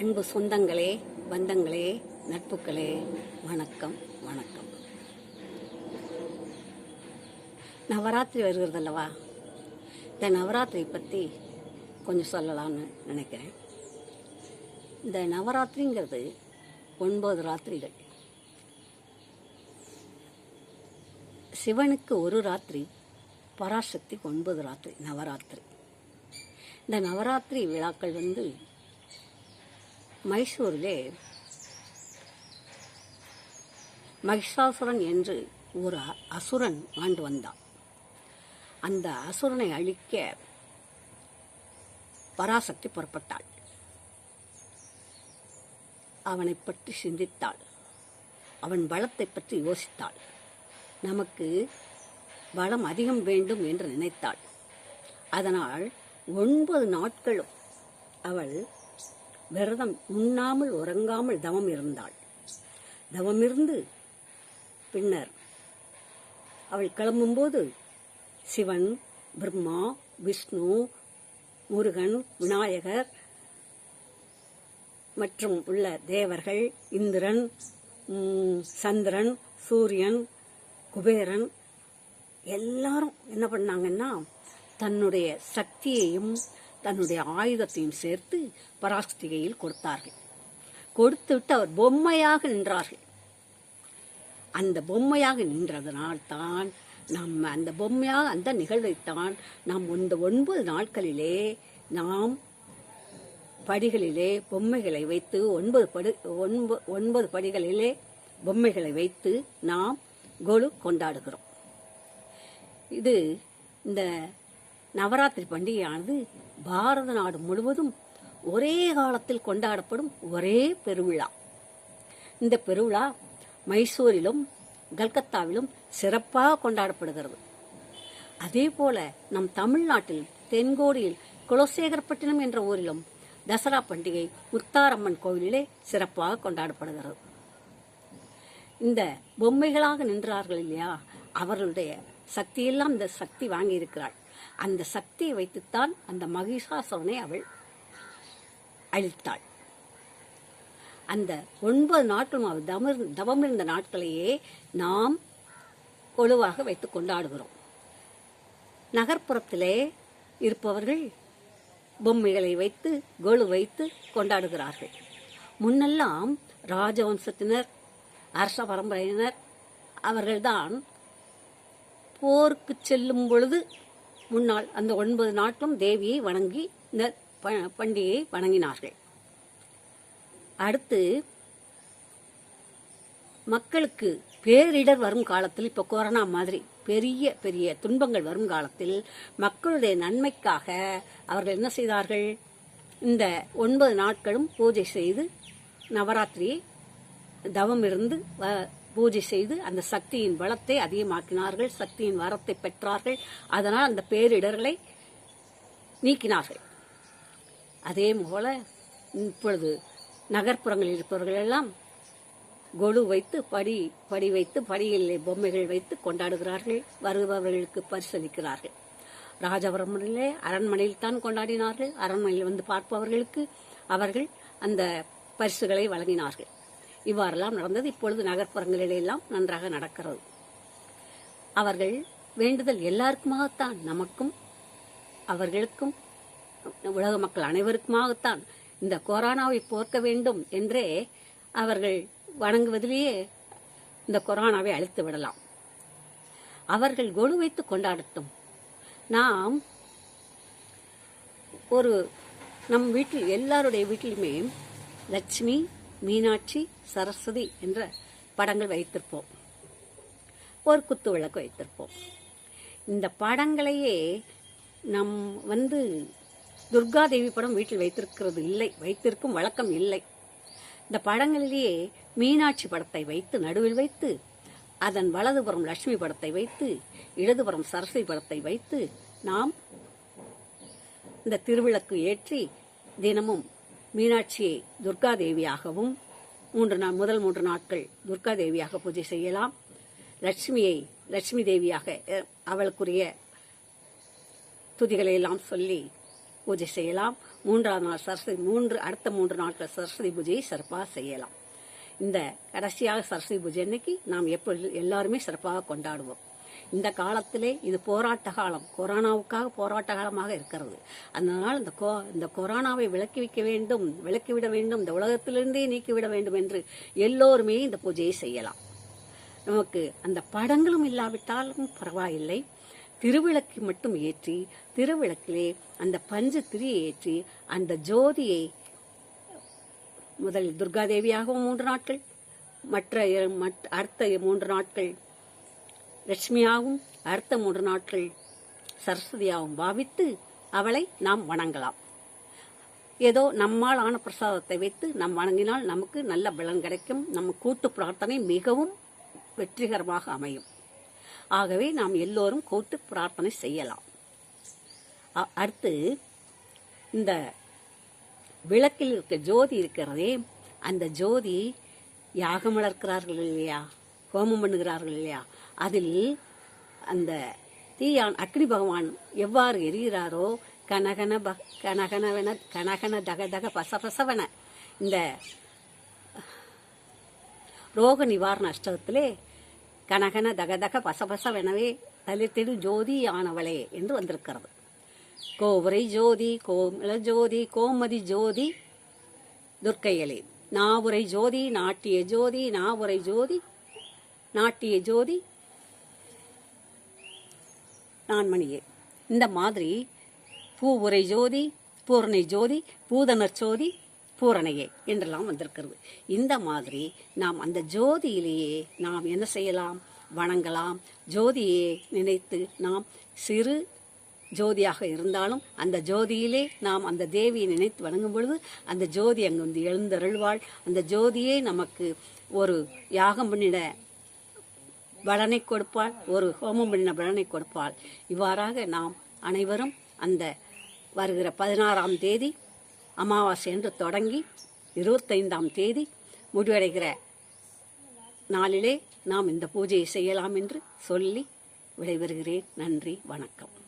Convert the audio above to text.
அன்பு சொந்தங்களே பந்தங்களே நட்புகளே வணக்கம் வணக்கம். நவராத்திரி வருகிறது அல்லவா இந்த நவராத்திரி பற்றி கொஞ்சம் சொல்லலாம்னு நினைக்கிறேன். இந்த நவராத்திரிங்கிறது ஒன்பது ராத்திரிகள். சிவனுக்கு ஒரு ராத்திரி பராசக்திக்கு ஒன்பது ராத்திரி நவராத்திரி. இந்த நவராத்திரி விழாக்கள் வந்து மைசூரிலே மகிஷாசுரன் என்று ஒரு அசுரன் ஆண்டு வந்தான். அந்த அசுரனை அழிக்க பராசக்தி புறப்பட்டாள். அவனை பற்றி சிந்தித்தாள். அவன் பலத்தை பற்றி யோசித்தாள். நமக்கு பலம் அதிகம் வேண்டும் என்று நினைத்தாள். அதனால் ஒன்பது நாட்களும் அவள் விரதம் உண்ணாமல் உறங்காமல் தவம் இருந்தாள். தவமிருந்து பின்னர் அவள் கிளம்பும்போது சிவன் பிரம்மா விஷ்ணு முருகன் விநாயகர் மற்றும் உள்ள தேவர்கள் இந்திரன் சந்திரன் சூரியன் குபேரன் எல்லாரும் என்ன பண்ணாங்கன்னா தன்னுடைய சக்தியையும் தன்னுடைய ஆயுதத்தையும் சேர்த்து பராஸ்திகையில் கொடுத்தார்கள். கொடுத்துவிட்டு அவர் பொம்மையாக நின்றார்கள். அந்த பொம்மையாக நின்றதனால் தான் நம்ம அந்த பொம்மையாக அந்த நிகழ்வைத்தான் நாம் இந்த ஒன்பது நாட்களிலே நாம் படிகளிலே பொம்மைகளை வைத்து ஒன்பது படி ஒன்பது ஒன்பது படிகளிலே பொம்மைகளை வைத்து நாம் கொலு கொண்டாடுகிறோம். இது இந்த நவராத்திரி பண்டிகையானது பாரத நாடு முழுவதும் ஒரே காலத்தில் கொண்டாடப்படும் ஒரே பெருவிழா. இந்த பெருவிழா மைசூரிலும் கல்கத்தாவிலும் சிறப்பாக கொண்டாடப்படுகிறது. அதே போல நம் தமிழ்நாட்டில் தென்கோடியில் குலசேகரப்பட்டினம் என்ற ஊரிலும் தசரா பண்டிகை முத்தாரம்மன் கோவிலிலே சிறப்பாக கொண்டாடப்படுகிறது. இந்த பொம்மைகளாக நின்றார்கள் இல்லையா? அவர்களுடைய சக்தியெல்லாம் இந்த சக்தி வாங்கி இருக்கிறாள் அந்த சக்தியை வைத்துத்தான் அந்த மகிஷாசுரனை அவள் அழித்தாள். அந்த ஒன்பது நாட்களும் அவள் தமர் தவமிருந்த நாட்களையே நாம் கொழுவாக வைத்து கொண்டாடுகிறோம். நகர்ப்புறத்திலே இருப்பவர்கள் பொம்மைகளை வைத்து கொலு வைத்து கொண்டாடுகிறார்கள். முன்னெல்லாம் ராஜவம்சத்தினர் அரச பரம்பரையினர் அவர்கள்தான் போருக்கு செல்லும் பொழுது முன்னால் அந்த ஒன்பது நாட்களும் தேவியை வணங்கி இந்த ப- பண்டிகையை வணங்கினார்கள். அடுத்து மக்களுக்கு பேரிடர் வரும் காலத்தில் இப்போ கொரோனா மாதிரி பெரிய பெரிய துன்பங்கள் வரும் காலத்தில் மக்களுடைய நன்மைக்காக அவர்கள் என்ன செய்தார்கள்? இந்த ஒன்பது நாட்களும் பூஜை செய்து நவராத்திரியை தவம் இருந்து வ- பூஜை செய்து அந்த சக்தியின் பலத்தை அதிகமாக்கினார்கள் சக்தியின் வரத்தை பெற்றார்கள். அதனால் அந்த பேரிடர்களை நீக்கினார்கள். அதே போல இப்பொழுது நகர்ப்புறங்களில் இருப்பவர்கள் எல்லாம் கொலு வைத்து படி படி வைத்து படியில் பொம்மைகள் வைத்து கொண்டாடுகிறார்கள் வருபவர்களுக்கு பரிசளிக்கிறார்கள். ராஜபுரமிலே அரண்மனையில் தான் கொண்டாடினார்கள். அரண்மனையில் வந்து பார்ப்பவர்களுக்கு அவர்கள் அந்த பரிசுகளை வழங்கினார்கள். இவ்வாறெல்லாம் நடந்தது இப்பொழுது நகர்ப்புறங்களிலெல்லாம் நன்றாக நடக்கிறது. அவர்கள் வேண்டுதல் எல்லாருக்குமாகத்தான் நமக்கும் அவர்களுக்கும் உலக மக்கள் அனைவருக்குமாகத்தான் இந்த கொரோனாவை போர்க்க வேண்டும் என்றே அவர்கள் வணங்குவதிலேயே இந்த கொரோனாவை அழித்து விடலாம். அவர்கள் கொலு வைத்து கொண்டாடட்டும். நாம் ஒரு நம் வீட்டில் எல்லாருடைய வீட்டிலுமே லட்சுமி மீனாட்சி சரஸ்வதி என்ற படங்கள் வைத்திருப்போம். ஒரு குத்து விளக்கு வைத்திருப்போம். இந்த படங்களையே நம் வந்து துர்காதேவி படம் வீட்டில் வைத்திருக்கிறது இல்லை வைத்திருக்கும் வழக்கம் இல்லை. இந்த படங்களிலேயே மீனாட்சி படத்தை வைத்து நடுவில் வைத்து அதன் வலதுபுறம் லட்சுமி படத்தை வைத்து இடதுபுறம் சரஸ்வதி படத்தை வைத்து நாம் இந்த திருவிளக்கு ஏற்றி தினமும் மீனாட்சியை துர்காதேவியாகவும் மூன்று நாள் முதல் மூன்று நாட்கள் துர்காதேவியாக பூஜை செய்யலாம். லட்சுமியை லட்சுமி தேவியாக அவளுக்குரிய துதிகளை எல்லாம் சொல்லி பூஜை செய்யலாம். மூன்றாம் நாள் சரஸ்வதி மூன்று அடுத்த மூன்று நாட்கள் சரஸ்வதி பூஜையை சிறப்பாக செய்யலாம். இந்த கடைசியாக சரஸ்வதி பூஜை அன்னைக்கு நாம் எப்பொழுது எல்லாருமே சிறப்பாக கொண்டாடுவோம். இந்த காலத்திலே இது போராட்ட காலம். கொரோனாவுக்காக போராட்ட காலமாக இருக்கிறது. அதனால் இந்த கோ இந்த கொரோனாவை விலக்கி வைக்க வேண்டும் விலக்கிவிட வேண்டும் இந்த உலகத்திலிருந்தே நீக்கிவிட வேண்டும் என்று எல்லோருமே இந்த பூஜையை செய்யலாம். நமக்கு அந்த படங்களும் இல்லாவிட்டாலும் பரவாயில்லை. திருவிளக்கு மட்டும் ஏற்றி திருவிளக்கிலே அந்த பஞ்சு திரியை ஏற்றி அந்த ஜோதியை முதல் துர்காதேவியாகவும் மூன்று நாட்கள் மற்ற மற்ற- அடுத்த மூன்று நாட்கள் லட்சுமியாகவும் அடுத்த மூன்று நாட்கள் சரஸ்வதியாகவும் பாவித்து அவளை நாம் வணங்கலாம். ஏதோ நம்மால் ஆன பிரசாதத்தை வைத்து நாம் வணங்கினால் நமக்கு நல்ல பலன் கிடைக்கும். நம்ம கூட்டு பிரார்த்தனை மிகவும் வெற்றிகரமாக அமையும். ஆகவே நாம் எல்லோரும் கூட்டு பிரார்த்தனை செய்யலாம். அடுத்து இந்த விளக்கில் இருக்க ஜோதி இருக்கிறதே அந்த ஜோதி யாகம் வளர்க்கிறார்கள் இல்லையா? ஹோமம் பண்ணுகிறார்கள் இல்லையா? அதில் அந்த தீயான் அக்னி பகவான் எவ்வாறு எரிகிறாரோ கனகன ப கனகனவென கனகன தக தக பசபசவன இந்த ரோக நிவாரண அஷ்டத்திலே கனகன தகதக பசபசவெனவே தலித்திடு ஜோதி ஆனவளே என்று வந்திருக்கிறது. கோபுரை ஜோதி கோமல ஜோதி கோமதி ஜோதி துர்க்கையலே நாவுரை ஜோதி நாட்டிய ஜோதி நாவுரை ஜோதி நாட்டிய ஜோதி நான்மணியே. இந்த மாதிரி பூவுரை ஜோதி பூரணை ஜோதி பூதனர் ஜோதி பூரணையே என்றெல்லாம் வந்திருக்கிறது. இந்த மாதிரி நாம் அந்த ஜோதியிலேயே நாம் என்ன செய்யலாம்? வணங்கலாம். ஜோதியை நினைத்து நாம் சிறு ஜோதியாக இருந்தாலும் அந்த ஜோதியிலே நாம் அந்த தேவியை நினைத்து வணங்கும் பொழுது அந்த ஜோதி அங்கு வந்து எழுந்தருள்வாள். அந்த ஜோதியே நமக்கு ஒரு யாகம் பண்ணிட பலனை கொடுப்பாள். ஒரு ஹோமம் பண்ணின பலனை கொடுப்பாள். இவ்வாறாக நாம் அனைவரும் அந்த வருகிற பதினாறாம் தேதி அமாவாசை என்று தொடங்கி இருபத்தைந்தாம் தேதி முடிவடைகிற நாளிலே நாம் இந்த பூஜையை செய்யலாம் என்று சொல்லி விடைபெறுகிறேன். நன்றி வணக்கம்.